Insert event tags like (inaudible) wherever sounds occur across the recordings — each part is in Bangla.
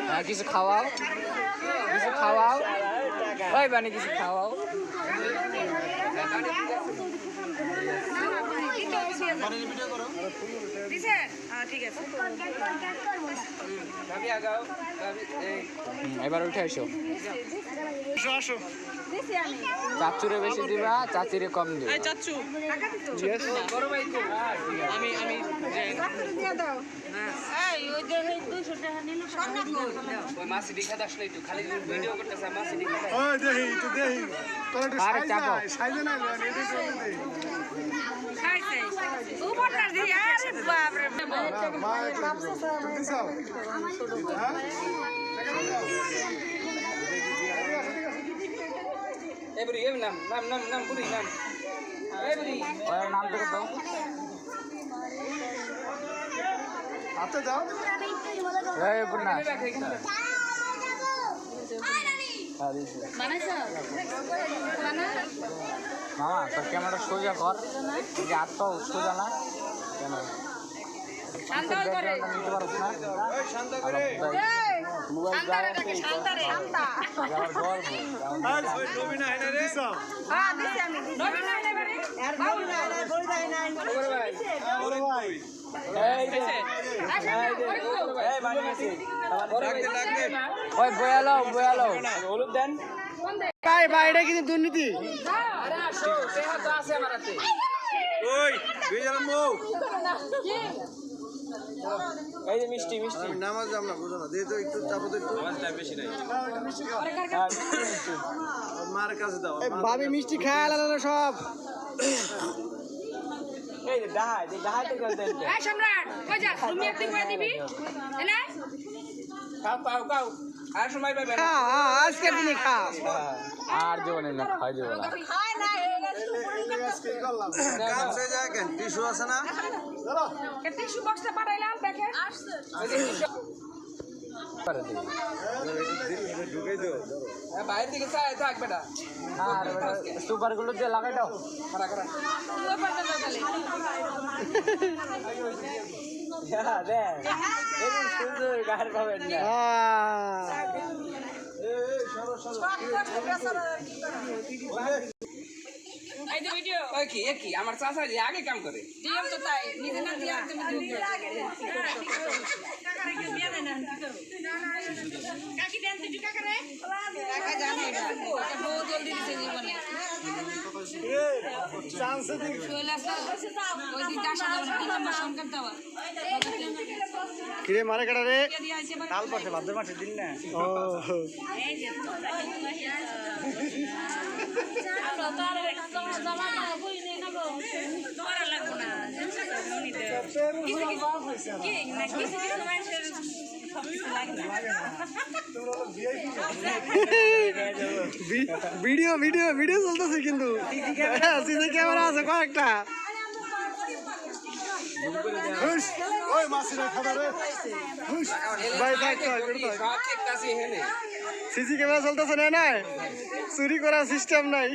হ্যাঁ, কিছু খাওয়াও। কিছু খাওয়াও। ওই বানি কিছু খাওয়াও। দিছেন ঠিক আছে হুম, এবার উঠে আসো আসো চাচুরে বেশি দিবা চাচিরে কম দিবা। আমি আমি দাও। দিখা দিখা। হ্যাঁ? এবারে এম নাম নাম নাম নাম বুড়ি নাম। এবারে ওর নাম ধরে দাও হাতে দাও। মামা তোর ক্যামেরা সোজা কর। যে হাত পাও সোজা না। কেন? মোবাইল ওই বয়ালো বয়ালো হলুদ দেন ভাই ভাই এটা কিন্তু দুর্নীতি ওই দুই জন এই যে মিষ্টি মিষ্টি। নামাজ যাম না বুঝো না দে তো একটু চাপো তো একটু। নামাজটা বেশি নাই। মিষ্টি, মিষ্টি। মার কাছে দাও ভাবি মিষ্টি খায় আলাদা সব। ডাহাই ডাহাই তো গেল এই সম্রাট কই যা তুমি একদিন করে দিবি এনে খাও খাও খাও আর সময় পাবে না আজকে দিনে খা আর জীবনে না খাই দিব না খায় না কাম সে যায় কেন টিস্যু আছে না টিস্যু বক্সটা পাঠাইলাম দেখে করে ঢুকে দিও দিকে চাই থাক বেটা। আর সুপারগুলো দিয়ে লাগাই দাও। খারা হ্যাঁ আমার চাচা যে আগে কাম করে। তো তাই নিজে না দিয়া তুমি কিরে মারে কাটা রে কাল পাশে ভাদ্র মাসের দিন না ও এই যে তোমার লাগবো না ভিডিও ভিডিও ভিডিও চলতেছে কিন্তু। সিসি ক্যামেরা আছে কয়েকটা। ওই মাসিরা খাবার ভাই থাক থাক সিসি ক্যামেরা চলতেছে না না চুরি করার সিস্টেম নাই।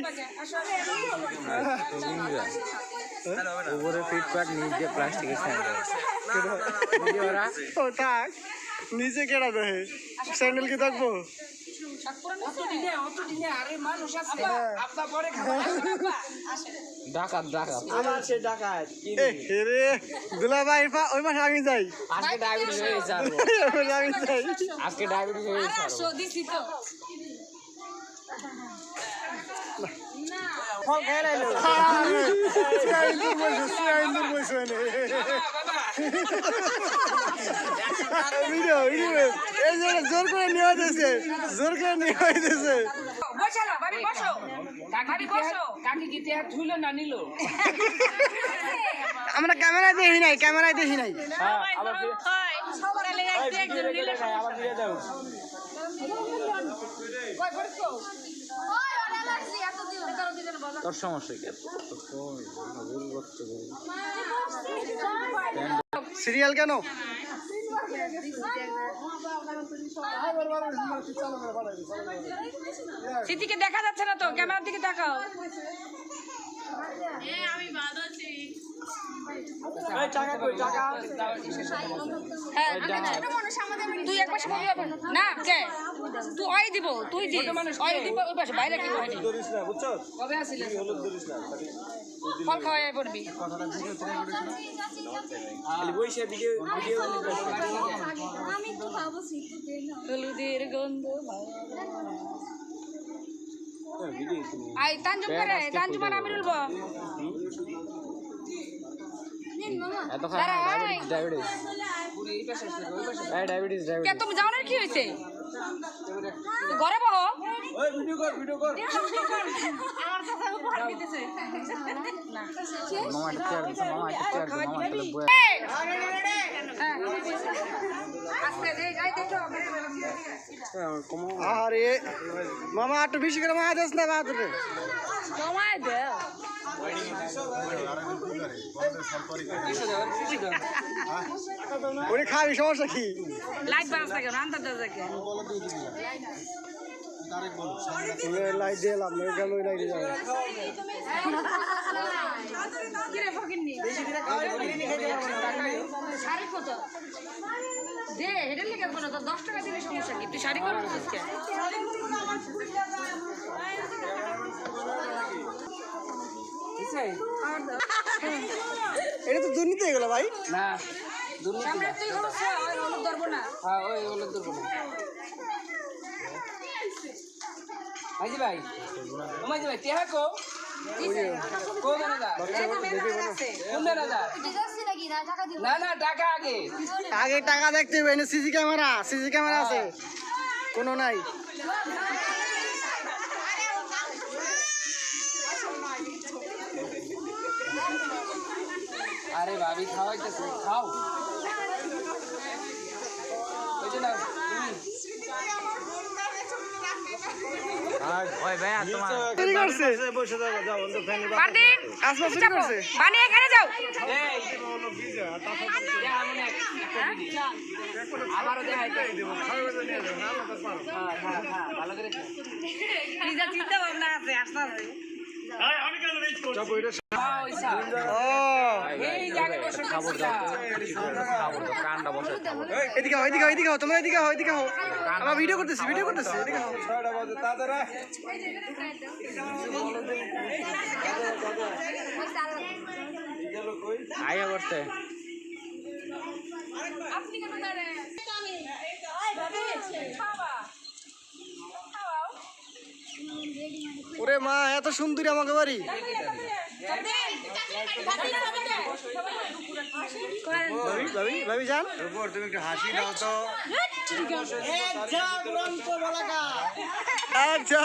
উপরে ফিটপাট নিচে প্লাস্টিকের স্যান্ডেল ভিডিওরা নিচে কেডা দেহে স্যান্ডেল কি থাকব ডাকাত আমি যাই আজকে ডায়াবেটিস হয়ে হয়ে ফল লাইলো ভিডিও ভিডিও এই যে জোর করে নিয়ে হইতেছে জোর করে নিয়ে আমরা ক্যামেরায় দেখি নাই ক্যামেরায় দেখি নাই তোর সমস্যা সিরিয়াল কেন? স্মৃতিকে দেখা যাচ্ছে না তো? ক্যামেরার দিকে তাকাও আমি বাদ আছি। হ্যাঁ ছোট মানুষ আমাদের তুই এক পাশে বলবি না কে? তুই ওই দিব তুই দি ওই দিব ওই পাশে বাইরে কি বুঝছ? কবে আসিলে? ফল খাওয়াই পড়বি। খালি বইসে ভিডিও ভিডিও আমি তো খাব হলুদের গন্ধ আই করে আমি বলব তুমি যাও না কি হয়েছে? ঘরে বহ। ওই ভিডিও কর ভিডিও কর। (laughs) আমার কথা উপহার দিতেছে। মামা টিচার মামা টিচার মামা তাহলে হ্যাঁ, আস্তে দে যাই দেখো। আরে মামা একটু বেশি করে মাছ দিস না বাদরে। সময় দেও ওরে খাবি সমস্যা কি? লাইট বাস থাকে রান্তা দাও থাকে লাইট দিয়ে লাভ নেই কেন লাইট দিয়ে যাবে। কিরে ফকিন্নি? শাড়ি কত? দে এটা লিখে কোনো তো দশ টাকা দিলে সমস্যা কি? তুই শাড়ি করছিস কে দিছে এটা তো দুর্নীতি হয়ে গেল ভাই। না দুর্নীতি না। তুই হলো ওই হলুদ ধরবো না। হ্যাঁ ওই হলুদ ধরবো না। মাঝি ভাই ভাই টেহা কো? কো কোন যাচ্ছি নাকি না না না টাকা আগে। আগে টাকা দেখতে হবে সিসি ক্যামেরা সিসি ক্যামেরা আছে। কোনো নাই। আরে ভাবি খাওয়াইতেছে খাও। বানি এখানে চিন্তা ভাবনা আছে আস্তে আস্তে। এদিকে হও এদিকে হও এদিকে হও, তোমরা এদিকে হও এদিকে হও আমরা ভিডিও করতেছি ভিডিও করতেছি এদিকে হও তাড়াতাড়ি আয়া করতে। আপনি কেন ওরে মা এত সুন্দরী আমাকে বাড়ি। ভাবি ভাবি ভাবি যান। তুমি একটু হাসি দাও তো। আচ্ছা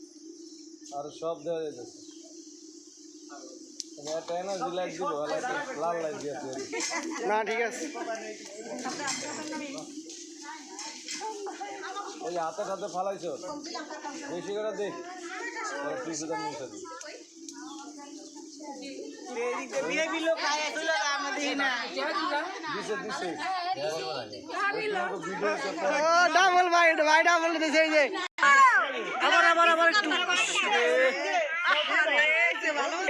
আর সব দেওয়া যাইতেছে লাল লাইট না ঠিক আছে। ওই হাতে ফালাইছো? বেশি করে দেখ ডাবল ভাই ভাই ডাবল দিছে এই যে। আবার আবার আবার একটু।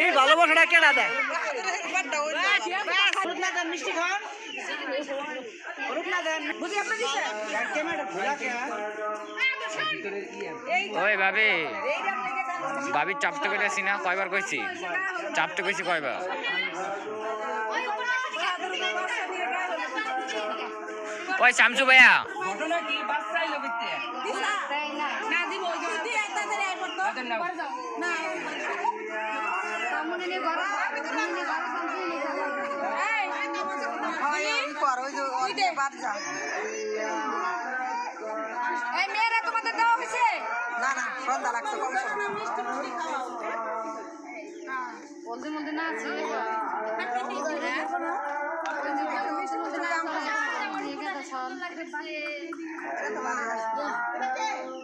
এই ভালোবাসাটা কেনা দেয়? ওই ভাবি ভাবি চাপতে কইতেছি না কয়বার কইছি? চাপতে কইছি কয়বার? ওই শামসু ভাইয়া। ঘটনা কি? বাচ্চাই নাও না কামুনি নে ঘর কামুনি নে ঘর কামুনি নে ঘর ওই দে। বাদ যা। এই মেয়েরা তোমাদের দেওয়া হয়েছে? না না সন্ধ্যা লাগছে কম বলদের মধ্যে না আছে।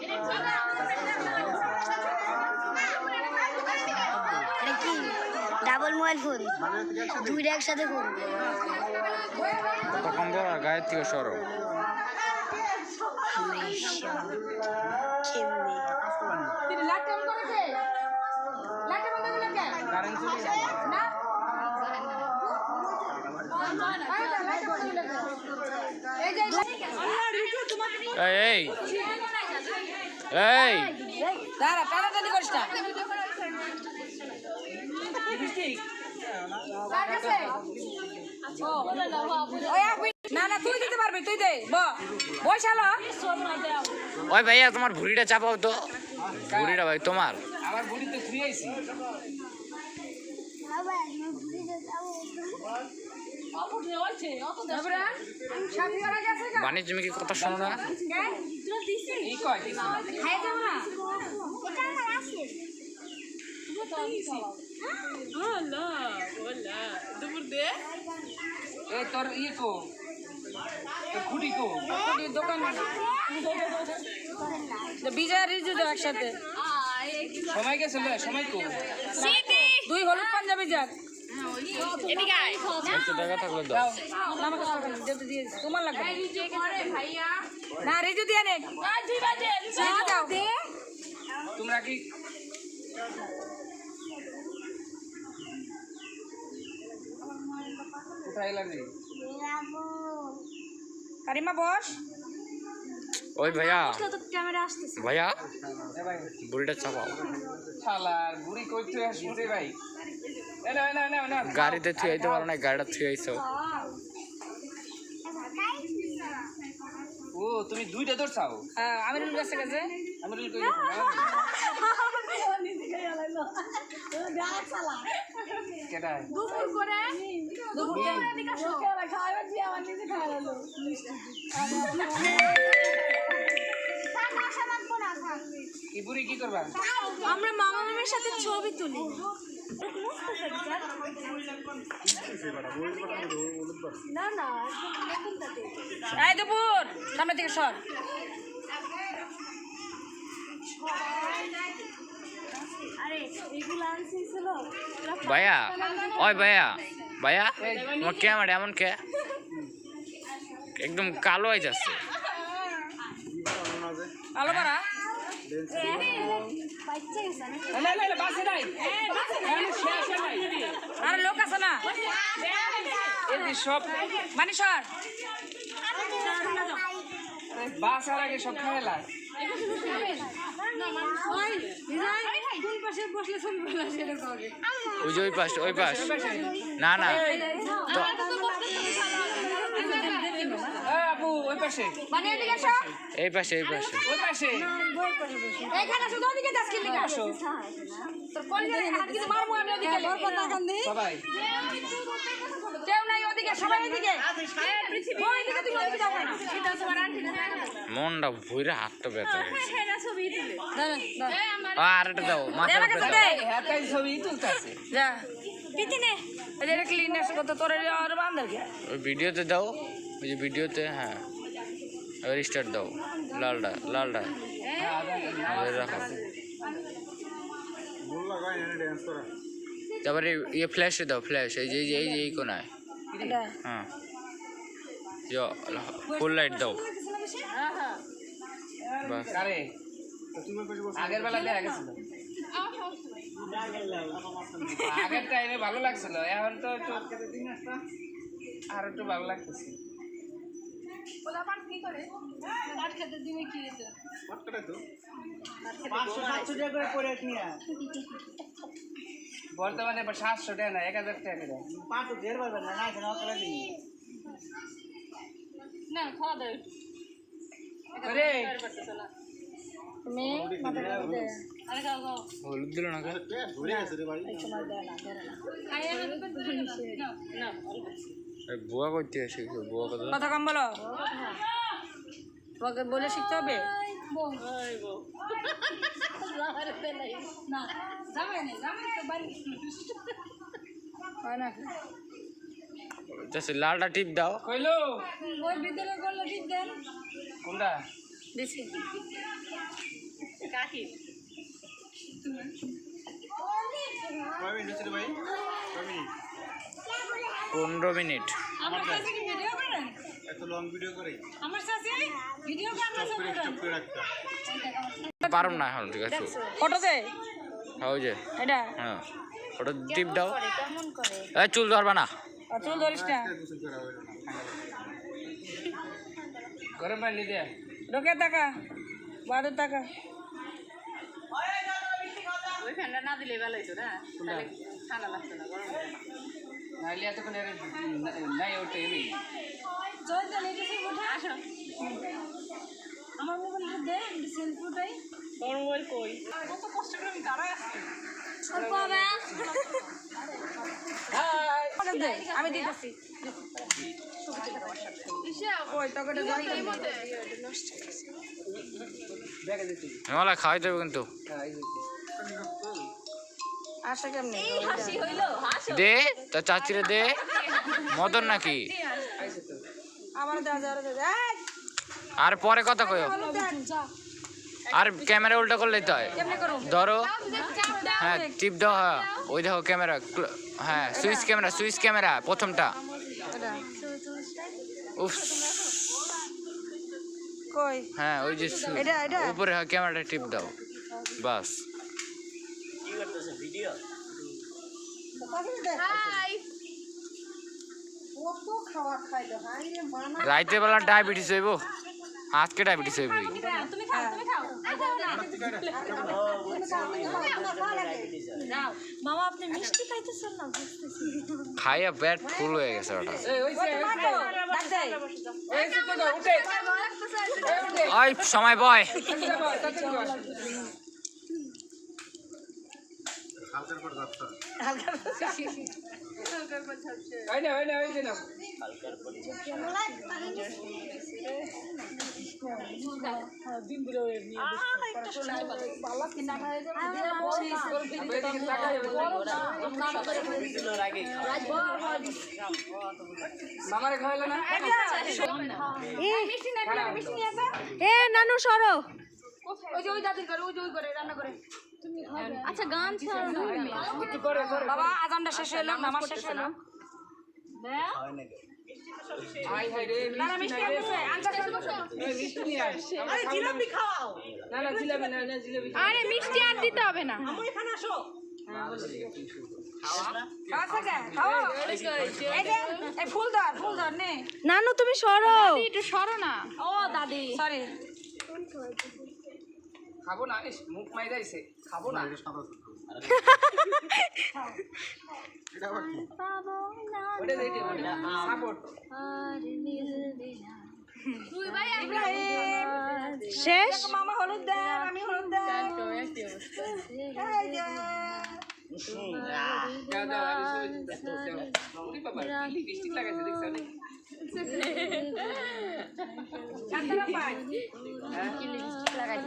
এটা ডাবল মোবাইল ফোন দুইটা একসাথে ফোন কম বড় গায়ের থেকে সরো এই এই। এই এই দাঁড়া করিস না কার কাছে? ও, ওই এক মিনিট। না না তুই দিতে পারবি তুই দে ব। বৈশালো ওই ভাইয়া তোমার ভুড়িটা চাপাও তো। ভুড়িটা ভাই তোমার। আমার বুড়ি তো ফ্রি আইছি সাথী করা গেছে গা? বাণিজ্য কি কথা শোনো না। কয় যাব না এই তোর খুঁটি কো খুঁটির দোকান তো বিজয় রিজু দাও একসাথে সময় গেছে সময় কো দুই হলুদ পাঞ্জাবি যাক। তোমার লাগবে না রিজু দিয়ে নে তোমরা কি কোথায় কারিমা বস। ওই ভাইয়া। ক্যামেরা আসতেছে। ভাইয়া ভাই। চাপাও। শালার বুড়ি কই তুই আসছিস ভাই? এ না না না না। গাড়িতে থুয়ে আইতে পারো না গাড়িটা থুয়ে আইছো। ও তুমি দুইটা ধরছাও হ্যাঁ আমিরুল কাছে গেছে। (laughs) আমি বলি কই দুপুর করে দুপুর করে এদিকে আসো খাওয়া দিয়ে আমার নিজে খাওয়া হলো কি করবা? আমরা মামা মামের সাথে ছবি তুলি। না না এই দুপুর সামনে থেকে সর। ভাইয়া ওই ভাইয়া ভাইয়া তোমার ক্যামেরা এমন কে? একদম কালো হয়ে যাচ্ছে। আরে লোক আছে না? সব মানে সর। বাস আর আগে সব খাইলা কোন পাশে বসলে ওই যে ওই পাশ ওই পাশ না না তো এ আপু ওই পাশে। মানে এদিকে এসো এই পাশে এই পাশে। ওই পাশে। এখানে শুধু ওদিকে যাস কি আসো। তোর কোন জায়গায় হাত দিতে মারবো আমি ওদিকে তোর কথা কান দি সবাই। কেউ নাই ওদিকে সবাই এদিকে। ওই দিকে তুমি ওদিকে যাও। না মনটা ভুইরা হাতটা ব্যথা দাঁড়া, দাঁড়া। আর এটা দাও দে। হ্যাঁ ছবি তুলতাছে। যা। পিতিনে। এই যে ক্লিনার কত তোর আর বান্ধ ওই ভিডিওতে দাও ওই যে ভিডিওতে হ্যাঁ। এবার স্টার্ট দাও। লালটা এবার রাখো। তারপরে ইয়ে ফ্ল্যাশে দাও ফ্ল্যাশ এই যে এই যে, এই কোনায়। হ্যাঁ। ফুল লাইট দাও। আগের টাইমে ভালো লাগছিল। এখন তো আর একটু ভালো লাগতেছে। মাঠকাটাই তো। বর্তমানে এবার সাতশো টাকা না এক হাজার টাকা দেয় না খাওয়া দাও। রে তুমি মাথা কাটে দে। আরে গাও গাও হলুদ দিল না? কে ঘুরে গেছে রে ভাই এই বুয়া করতে আসে বুয়া কথা। কথা কম বলো। তোমাকে বলে শিখতে হবে? না জামাই নেই জামাই তো বাড়ি। না জাস্ট লালটা টিপ দাও। কইলো? ওই ভিতরে করলে ঠিক দেন। কোনটা? দিছি। কয় মিনিট ভাই? কয় মিনিট? পনেরো মিনিট। পারম না এখন ঠিক আছে। ফটোতে হ্যাঁ, ওই যে। এটা? হ্যাঁ ওটা টিপ দাও। কেমন এই চুল ধরবা না। চুল ধরিস না না গরম পানি দে। ঢোকে টাকা বাদের টাকা নাইলে এতক্ষণ এর নাই ওটা এলি তো লেগেছে উঠে আসো। আমার দে তোর মোবাইল কই? কত কষ্ট করে আমি দাঁড়ায় আছি। অল্প আমি দিতেছি। খাওয়াই দেবে কিন্তু। হ্যাঁ কেমনি দে তা চাচিরে দে। মদন নাকি? আমার যাওয়ার আর পরে কথা কই আর ক্যামেরা উল্টা করলেই তো হয়। ধরো। হ্যাঁ টিপ দাও হ্যাঁ। ওই দেখো ক্যামেরা হ্যাঁ সুইচ ক্যামেরা সুইচ ক্যামেরা প্রথমটা। উফ। হ্যাঁ ওই যে? উপরে হ্যাঁ ক্যামেরাটা টিপ দাও। বাস কত খাওয়া খাইলো হাই রে মানা রাইতে বেলা ডায়াবেটিস হইব। আজকে ডায়াবেটিস হইবই তুমি খাও তুমি খাও মামা আপনি মিষ্টি খাইতেছেন না? বুঝতেছি। খাইয়া পেট ফুল হয়ে গেছে ওটা এই ওই সময় বয় হালকার পর যাচ্ছে ওই না খাওয়াইলো না? এ নানু সরো। ওই যে ওই দাদির ঘরে ওই যে ওই ঘরে রান্না করে আচ্ছা গান বাবা আজানটা শেষ হলো নামাজ শেষ হলো। হাই হাই রে না মিষ্টি আনতেছে আনতে এই মিষ্টি নিয়ে আয়। আরে জিলাপি খাওয়াও না না জিলাপি না না জিলাপি আরে মিষ্টি আর দিতে হবে না। খাওয়া থাকে খাও এই যে এই ফুল ধর ফুল ধর নে। নানু তুমি সরো। একটু সরো না। ও দাদি সরি খাব না ইস, মুখ মাই যাইছে খাব না। শেষ? মামা হলুদ দেন আমি হলুদ দেন। লাগাইছে দেখছ না শান্তারা পায় কি লিপস্টিক লাগাইছে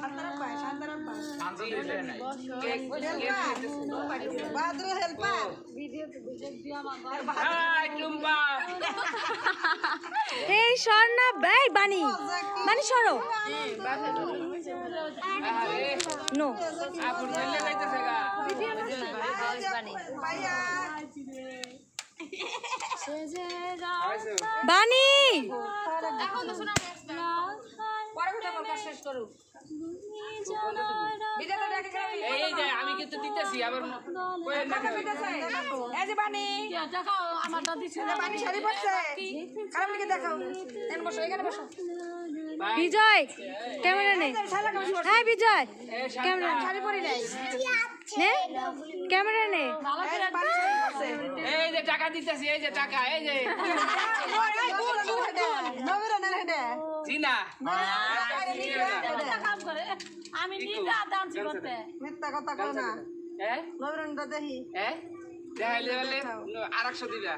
শান্তারা পায় শান্তারা পায় শান্তি দিতে নাই কেক কেক বাদ্র হেল্পার এই সর না এই বানি বানি সরো নো আপন চলে যাইতেছে গা বানি পরে কথা বল কাজ শেষ করু বিদায় ডাকে খাবি এই যে আমি কিন্তু দিতেছি আবার কই না এই যে বানি দেখাও আমার দাদি বানি শাড়ি পরছে? খারাপ লিখে দেখাও? এখানে বসো এখানে বসো। বিজয় ক্যামেরা নে হ্যাঁ বিজয়। ক্যামেরা শাড়ি পরি নাই। নে ক্যামেরা নে এই যে টাকা দিতেছি এই যে টাকা এই যে। নবীরা না রে চিনা কাম করে আমি নিজে ডান্স করতে মিথ্যা কথা কও না। হ্যাঁ নবীরনটা দেখি। হ্যাঁ দেখাইলে আরেকশো দিবা।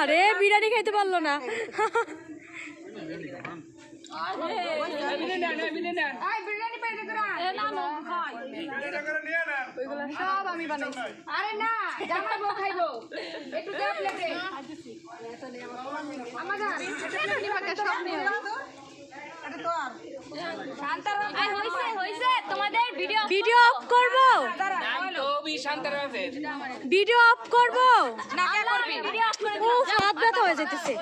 আরে বিরিয়ানি খাইতে পারল না। সব আমি বানাইছি আরে না জামাই বউ খাইবো একটু দে প্লেটে আমাগা সব নিয়ে আই হইছে হইছে তোমাদের ভিডিও অফ করব? নাম তো বি শান্তার আছে ভিডিও অফ করব? না করবি ভিডিও অফ করে হাত ব্যথা হয়ে যাইতেছে।